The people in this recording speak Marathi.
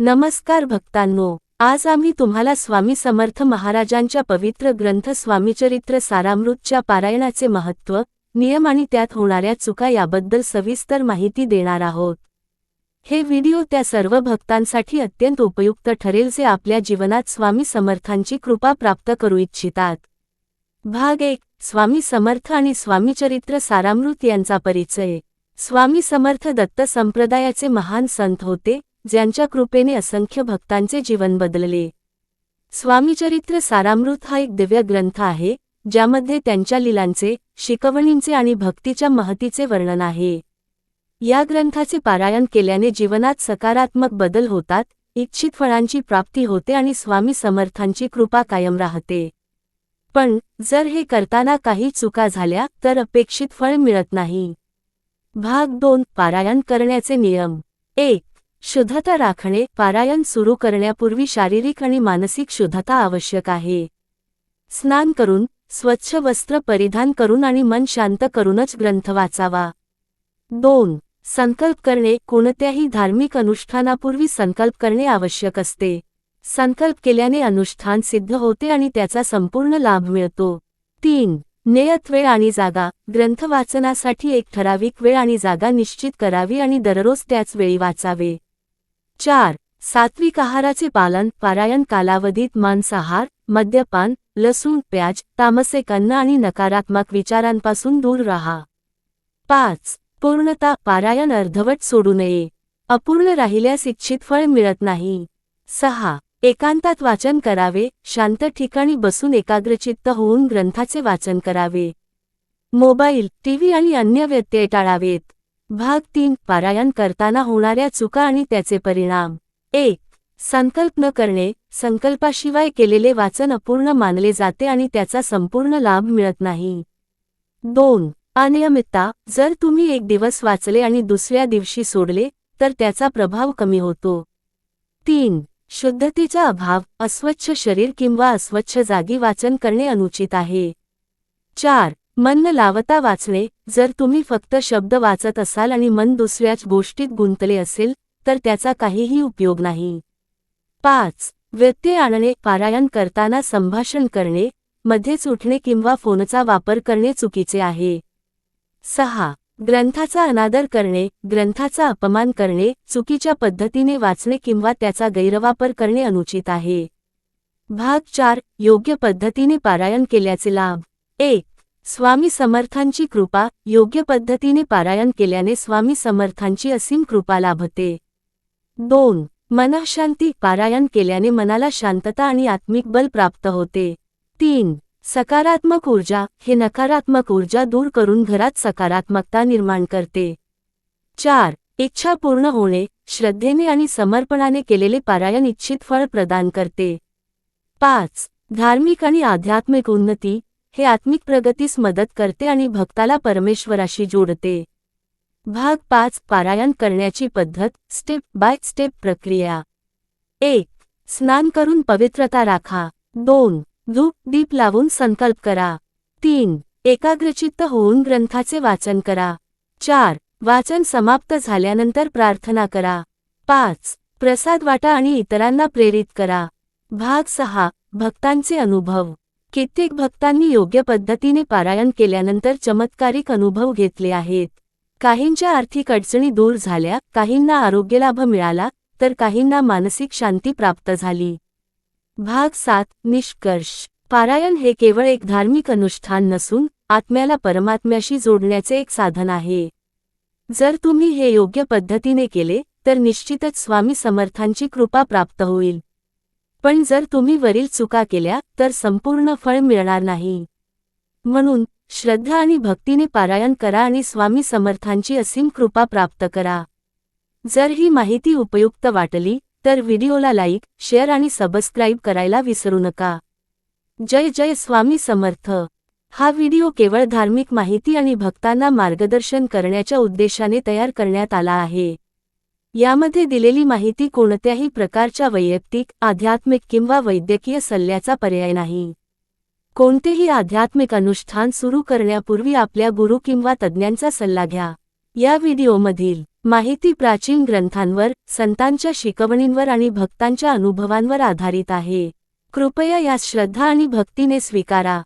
नमस्कार भक्तांनो आज आम्ही तुम्हाला स्वामी समर्थ महाराजांच्या पवित्र ग्रंथ स्वामीचरित्र सारामृतच्या पारायणाचे महत्त्व नियम आणि त्यात होणाऱ्या चुका याबद्दल सविस्तर माहिती देणार आहोत. हे व्हिडिओ त्या सर्व भक्तांसाठी अत्यंत उपयुक्त ठरेल जे आपल्या जीवनात स्वामी समर्थांची कृपा प्राप्त करू इच्छितात. भाग एक स्वामी समर्थ आणि स्वामीचरित्र सारामृत यांचा परिचय. स्वामी समर्थ दत्त संप्रदायाचे महान संत होते ज्यांच्या कृपेने असंख्य भक्तांचे जीवन बदलले. स्वामीचरित्र सारामृत हा एक दिव्य ग्रंथ आहे ज्यामध्ये त्यांच्या लिलांचे शिकवणींचे आणि भक्तीच्या महतीचे वर्णन आहे. या ग्रंथाचे पारायण केल्याने जीवनात सकारात्मक बदल होतात इच्छित फळांची प्राप्ती होते आणि स्वामी समर्थांची कृपा कायम राहते. पण जर हे करताना काही चुका झाल्या तर अपेक्षित फळ मिळत नाही. भाग दोन पारायण करण्याचे नियम. एक शुद्धता राखणे पारायण सुरू करण्यापूर्वी शारीरिक आणि मानसिक शुद्धता आवश्यक आहे. स्नान करून स्वच्छ वस्त्र परिधान करून आणि मन शांत करूनच ग्रंथ वाचावा. दोन संकल्प करणे कोणत्याही धार्मिक अनुष्ठानापूर्वी संकल्प करणे आवश्यक असते. संकल्प केल्याने अनुष्ठान सिद्ध होते आणि त्याचा संपूर्ण लाभ मिळतो. तीन नियत वेळ आणि जागा ग्रंथ वाचनासाठी एक ठराविक वेळ आणि जागा निश्चित करावी आणि दररोज त्याच वेळी वाचावे. चार सात्विक आहाराचे पालन पारायण कालावधीत मांसाहार मद्यपान लसूण प्याज तामसिक अन्न आणि नकारात्मक विचारांपासून दूर राहा. पाच पूर्णता पारायण अर्धवट सोडू नये. अपूर्ण राहिल्यास इच्छित फळ मिळत नाही. सहा एकांतात वाचन करावे शांत ठिकाणी बसून एकाग्रचित्त होऊन ग्रंथाचे वाचन करावे. मोबाईल टीव्ही आणि अन्य व्यत्यय टाळावेत. भाग तीन पारायण करताना होणाऱ्या चुका आणि त्याचे परिणाम. एक संकल्प न करणे संकल्पाशिवाय केलेले वाचन अपूर्ण मानले जाते आणि त्याचा संपूर्ण लाभ मिळत नाही. दोन अनियमितता जर तुम्ही एक दिवस वाचले आणि दुसऱ्या दिवशी सोडले तर त्याचा प्रभाव कमी होतो. तीन शुद्धतेचा अभाव अस्वच्छ शरीर किंवा अस्वच्छ जागी वाचन करणे अनुचित आहे. चार मन लावता वाचणे जर तुम्ही फक्त शब्द वाचत असाल आणि मन दुसऱ्याच गोष्टीत गुंतले असेल तर त्याचा काहीही उपयोग नाही. पाच. व्यत्यय आणणे पारायण करताना संभाषण करणे मध्येच उठणे किंवा फोनचा वापर करणे चुकीचे आहे. सहा. ग्रंथाचा अनादर करणे ग्रंथाचा अपमान करणे चुकीच्या पद्धतीने वाचणे किंवा त्याचा गैरवापर करणे अनुचित आहे. भाग चार. योग्य पद्धतीने पारायण केल्याचे लाभ. एक. स्वामी समर्थांची कृपा योग्य पद्धतीने पारायण केल्याने स्वामी समर्थांची असीम कृपा लाभते. दोन मनःशांती पारायण केल्याने मनाला शांतता आणि आत्मिक बल प्राप्त होते. तीन सकारात्मक ऊर्जा हे नकारात्मक ऊर्जा दूर करून घरात सकारात्मकता निर्माण करते. चार इच्छा पूर्ण होणे श्रद्धेने आणि समर्पणाने केलेले पारायण इच्छित फळ प्रदान करते. पाच धार्मिक आणि आध्यात्मिक उन्नती हे आत्मिक प्रगतीस मदत करते आणि भक्ताला परमेश्वराशी जोडते. भाग पाच पारायण करण्याची पद्धत स्टेप बाय स्टेप प्रक्रिया. एक स्नान करून पवित्रता राखा. दोन धूप दीप लावून संकल्प करा. तीन एकाग्रचित्त होऊन ग्रंथाचे वाचन करा. चार वाचन समाप्त झाल्यानंतर प्रार्थना करा. पाच प्रसाद वाटा आणि इतरांना प्रेरित करा. भाग सहा भक्तांचे अनुभव. कित्येक भक्तांनी योग्य पद्धतीने पारायण केल्यानंतर चमत्कारिक अनुभव घेतले आहेत. काहींच्या आर्थिक अडचणी दूर झाल्या काहींना आरोग्यलाभ मिळाला तर काहींना मानसिक शांती प्राप्त झाली. भाग सात निष्कर्ष. पारायण हे केवळ एक धार्मिक अनुष्ठान नसून आत्म्याला परमात्म्याशी जोडण्याचे एक साधन आहे. जर तुम्ही हे योग्य पद्धतीने केले तर निश्चितच स्वामी समर्थांची कृपा प्राप्त होईल. पण जर तुम्ही वरील चुका केल्या तर संपूर्ण फळ मिळणार नाही. म्हणून श्रद्धा आणि भक्तीने पारायण करा आणि स्वामी समर्थांची असीम कृपा प्राप्त करा. जर ही माहिती उपयुक्त वाटली तर व्हिडिओला लाईक शेअर आणि सबस्क्राईब करायला विसरू नका. जय जय स्वामी समर्थ. हा व्हिडिओ केवळ धार्मिक माहिती आणि भक्तांना मार्गदर्शन करण्याच्या उद्देशाने तयार करण्यात आला आहे. यामध्ये दिलेली माहिती कोणत्याही प्रकारच्या वैयक्तिक आध्यात्मिक किंवा वैद्यकीय सल्ल्याचा पर्याय नाही. कोणतेही आध्यात्मिक अनुष्ठान सुरू करण्यापूर्वी आपल्या गुरु किंवा तज्ज्ञांचा सल्ला घ्या. या व्हिडिओमधील माहिती प्राचीन ग्रंथांवर संतांच्या शिकवणींवर आणि भक्तांच्या अनुभवांवर आधारित आहे. कृपया यास श्रद्धा आणि भक्तीने स्वीकारा.